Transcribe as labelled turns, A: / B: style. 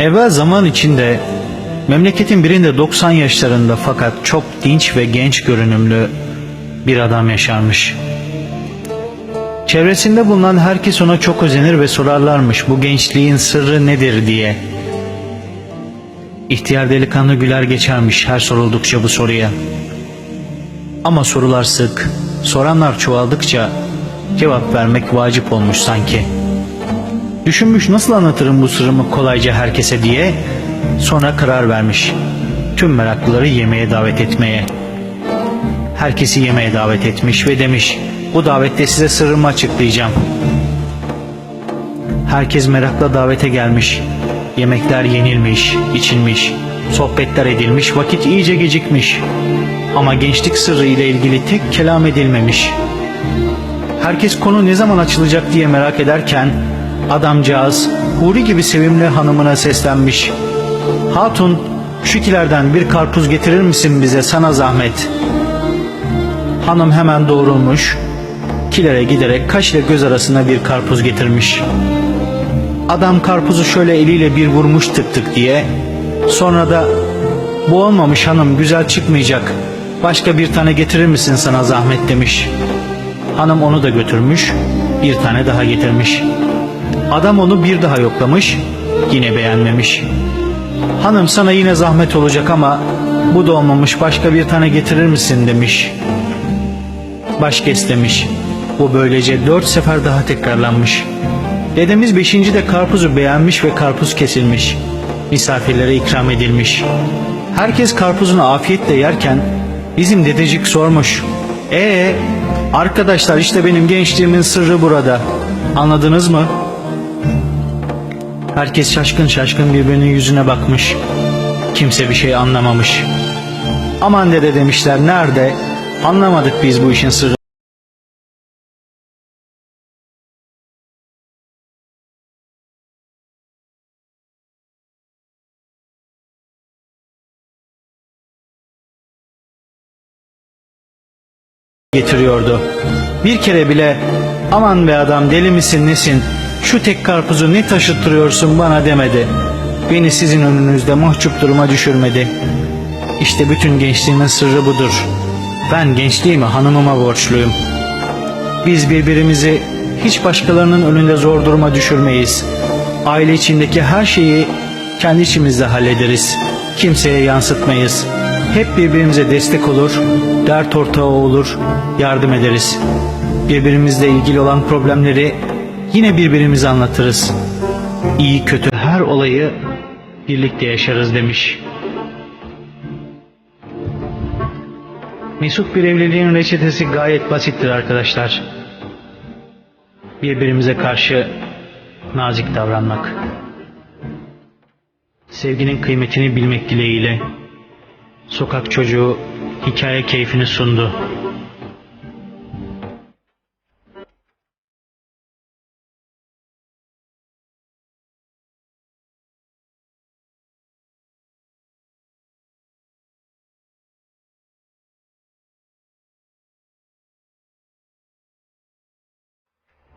A: Evvel zaman içinde memleketin birinde 90 yaşlarında fakat çok dinç ve genç görünümlü bir adam yaşarmış. Çevresinde bulunan herkes ona çok özenir ve sorarlarmış bu gençliğin sırrı nedir diye. İhtiyar delikanlı güler geçermiş her soruldukça bu soruya. Ama sorular sık, soranlar çoğaldıkça cevap vermek vacip olmuş sanki. Düşünmüş nasıl anlatırım bu sırrımı kolayca herkese diye sonra karar vermiş. Tüm meraklıları yemeğe davet etmeye. Herkesi yemeğe davet etmiş ve demiş bu davette size sırrımı açıklayacağım. Herkes merakla davete gelmiş. Yemekler yenilmiş, içilmiş, sohbetler edilmiş, vakit iyice gecikmiş. Ama gençlik sırrı ile ilgili tek kelam edilmemiş. Herkes konu ne zaman açılacak diye merak ederken adamcağız Huri gibi sevimli hanımına seslenmiş. Hatun şu kilerden bir karpuz getirir misin bize sana zahmet. Hanım hemen doğrulmuş, kilere giderek kaş ile göz arasında bir karpuz getirmiş. Adam karpuzu şöyle eliyle bir vurmuş tık tık diye. Sonra da bu olmamış hanım güzel çıkmayacak. Başka bir tane getirir misin sana zahmet demiş. Hanım onu da götürmüş. Bir tane daha getirmiş. Adam onu bir daha yoklamış. Yine beğenmemiş. Hanım sana yine zahmet olacak ama bu da olmamış başka bir tane getirir misin demiş. Başka istemiş. Bu böylece dört sefer daha tekrarlanmış. Dedemiz beşinci de karpuzu beğenmiş ve karpuz kesilmiş. Misafirlere ikram edilmiş. Herkes karpuzunu afiyetle yerken bizim dedecik sormuş. Ee, arkadaşlar işte benim gençliğimin sırrı burada. Anladınız mı? Herkes şaşkın şaşkın birbirinin yüzüne bakmış. Kimse bir şey anlamamış. Aman dede demişler nerede? Anlamadık biz bu işin sırrı. getiriyordu. Bir kere bile aman be adam deli misin nesin şu tek karpuzu ne taşıttırıyorsun bana demedi. Beni sizin önünüzde mahcup duruma düşürmedi. İşte bütün gençliğimin sırrı budur. Ben gençliğimi hanımıma borçluyum. Biz birbirimizi hiç başkalarının önünde zor duruma düşürmeyiz. Aile içindeki her şeyi kendi içimizde hallederiz. Kimseye yansıtmayız. Hep birbirimize destek olur, dert ortağı olur, yardım ederiz. Birbirimizle ilgili olan problemleri yine birbirimize anlatırız. İyi kötü her olayı birlikte yaşarız demiş. Mesut bir evliliğin reçetesi gayet basittir arkadaşlar. Birbirimize karşı nazik davranmak. Sevginin kıymetini bilmek dileğiyle. Sokak çocuğu hikaye keyfini sundu.